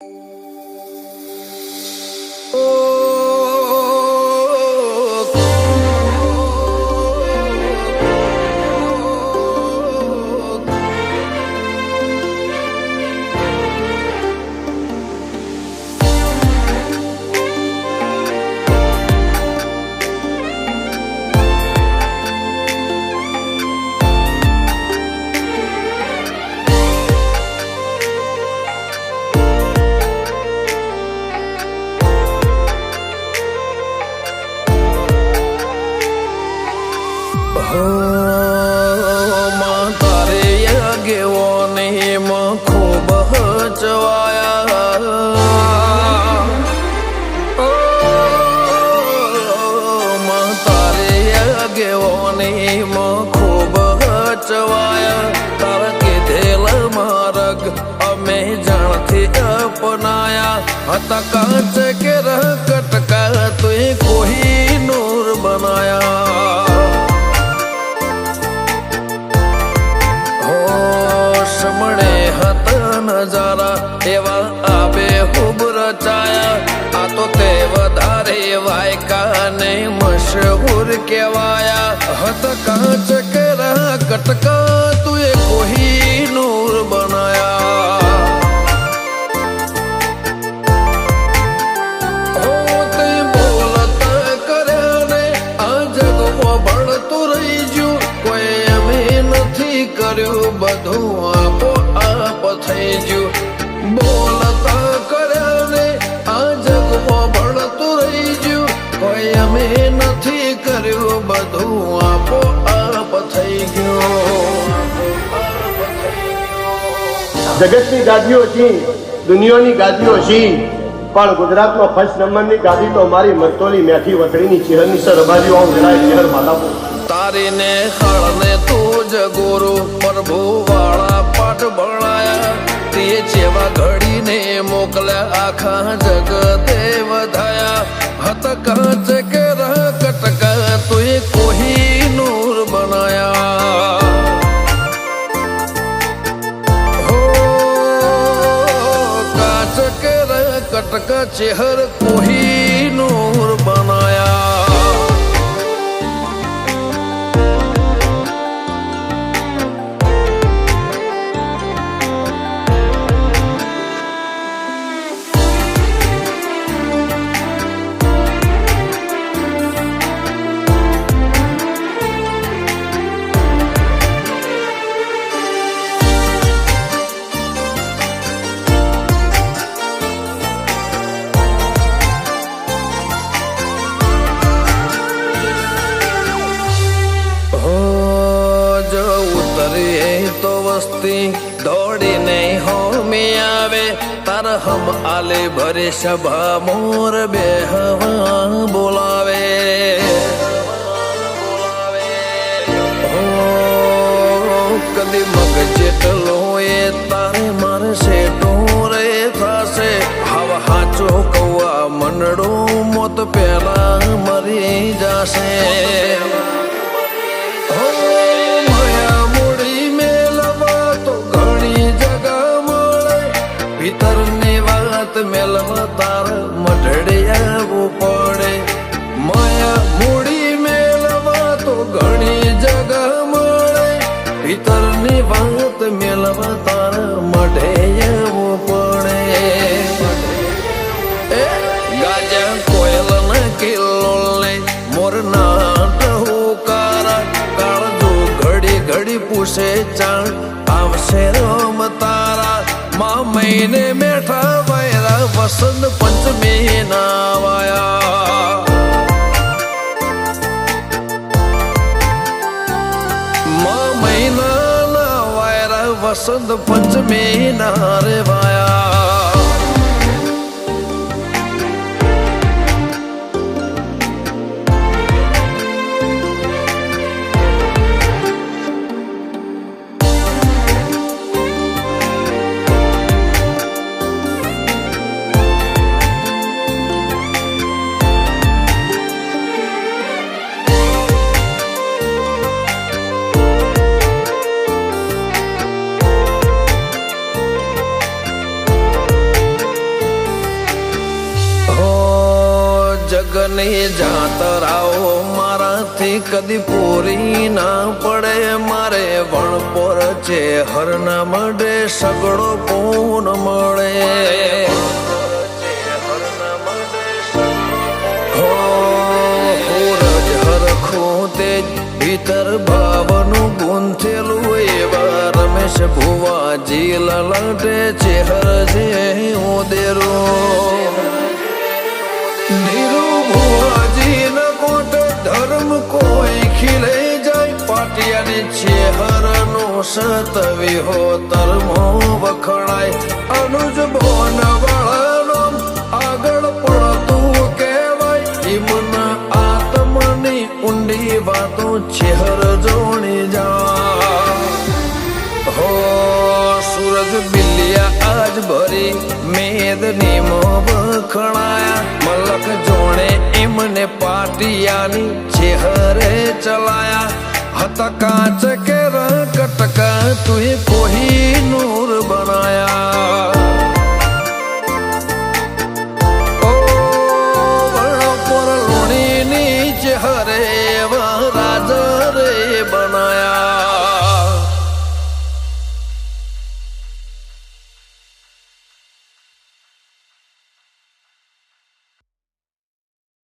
માં તારે આગેવો ને ખૂબ હચવાયા. માં તારે આગેવો ને ખૂબ હચવાયા. તારા કીધેલ માર્ગ અમે જાણથી અપનાયા. હતા કાચ કે રહ કટકા તુએ કોઈ નૂર બનાયા. એવા આબે ખૂબ રચાયા આ તો તે વધારે વાયકા ને મશહૂર કેવાયા હત કાચ કરા કટકા તુએ કોહી નૂર બનાયા. કર્યું બધું આપો આપ થઈ ગયું જગતની ગાદીઓ છી દુનિયાની ગાદીઓ છી પણ ગુજરાતમાં ફર્સ્ટ નંબરની ગાદી તો મારી મરતોલી મેથી વતડીની ચિહરની સર રબારીઓ આમ જણાય ચિહર માધાપુર તારીને હળને તું જ ગુરુ પ્રભુ વાળા પાઠ ભણાયા. તે જેવા ઘડીને મોકલ્યા, આખા જગતે વધાયા. હત કાચ કે કટકા ચેહર કોઈ તો વસ્તી દોડીને હોમી આવે, તાર હમ આલે ભરે સભા મોર બે હવા બોલાવે કદી મગ જેટલો વાત મેલવા તાર મઢડે પડે. માયા મૂડી મેલવા તો ઘણી જગ મળે. ભીતરની વાત મેલવા તાર મઢે પડે. ગાજા કોયલ ના કિલ્લો લે મોર ના હુકારા કાળજો ઘડી ઘડી પૂછે ચાણ, આવશે રોમ તારા. મા મહિને મેઠા बसंत पंचमी हे नावाया महीना महिना नावायरा बसंत पंचमी नारे वाया। ના રે આવો મારાથી કદી પૂરી ના પડે. મારે વણપોર છે હરના મળે સગડો પૂન મળે. ભીતર ભાવનું ગુંથેલું એવા રમેશ ભુવાજી લલટે ચેહર જે ઉદેરું ધીરુ કોઈ ખીલે જાય પાટિયાની ચેહર નો સતવી તરમો વખણાય. અનુજ ભોન વાળાનો આગળ પડતું કહેવાય. ઈમના આત્મની ઊંડી વાતો ચેહર જોણી જા. હો સૂરજ બિલિયા આજ ભરી મેદની મો વખણાયા. એમને પાટિયાની ચેહરે ચલાયા. હતા કાચ કે તુએ કોઈ નૂર બનાયા